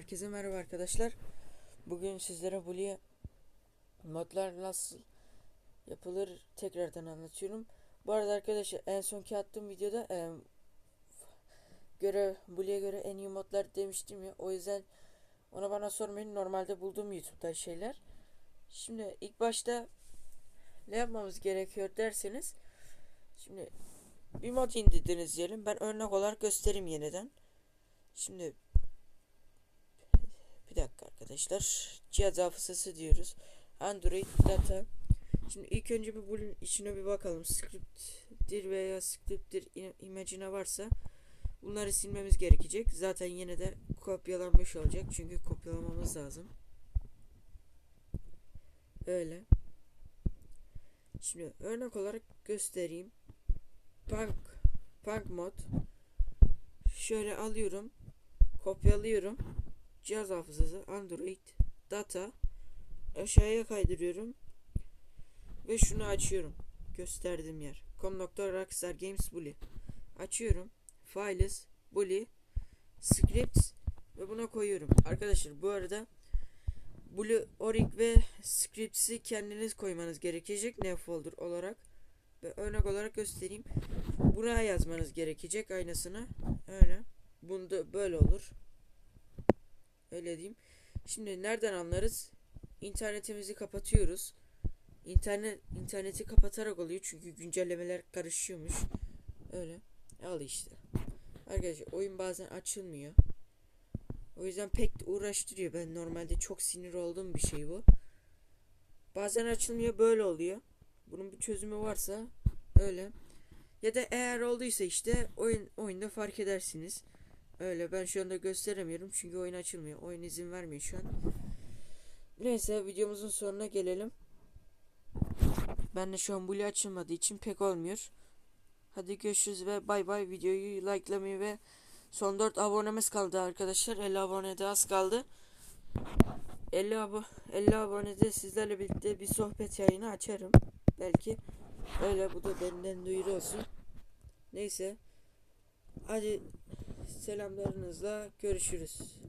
Herkese merhaba arkadaşlar. Bugün sizlere Bully modlar nasıl yapılır tekrardan anlatıyorum. Bu arada arkadaşlar en sonki attığım videoda e, göre Bully'e göre en iyi modlar demiştim ya. O yüzden ona bana sormayın. Normalde bulduğum YouTube'da şeyler. Şimdi ilk başta ne yapmamız gerekiyor derseniz şimdi bir mod indirdiniz diyelim. Ben örnek olarak göstereyim yeniden. Şimdi bir dakika arkadaşlar. Cihaz hafızası diyoruz. Android data. Şimdi ilk önce bir bunun içine bir bakalım. Script'tir veya script'tir im- imajine varsa bunları silmemiz gerekecek. Zaten yine de kopyalanmış olacak. Çünkü kopyalamamız lazım. Öyle. Şimdi örnek olarak göstereyim. Punk Punk mod şöyle alıyorum. Kopyalıyorum cihaz hafızası Android data aşağıya kaydırıyorum ve şunu açıyorum. Gösterdiğim yer. Com.rockstar games bully. Açıyorum. Files bully scripts ve buna koyuyorum. Arkadaşlar bu arada bully orig ve scripts'i kendiniz koymanız gerekecek ne folder olarak. Ve örnek olarak göstereyim. Buraya yazmanız gerekecek aynısını öyle bunda böyle olur Öyle diyeyim. Şimdi nereden anlarız? İnternetimizi kapatıyoruz. İnternet interneti kapatarak oluyor çünkü güncellemeler karışıyormuş. Öyle. Al işte. Arkadaşlar oyun bazen açılmıyor. O yüzden pek uğraştırıyor. Ben normalde çok sinir olduğum bir şey bu. Bazen açılmıyor böyle oluyor. Bunun bir çözümü varsa öyle. Ya da eğer olduysa işte oyun oyunda fark edersiniz. Öyle ben şu anda gösteremiyorum çünkü oyun açılmıyor. Oyun izin vermiyor şu an. Neyse videomuzun sonuna gelelim. Ben de şu an Bully açılmadığı için pek olmuyor. Hadi görüşürüz ve bay bay videoyu likelamayı ve son 4 abonemiz kaldı arkadaşlar. 50 abonede az kaldı. 50 abo 50 abonede sizlerle birlikte bir sohbet yayını açarım. Belki öyle bu da benden duyuru olsun. Neyse. Hadi selamlarınızla görüşürüz.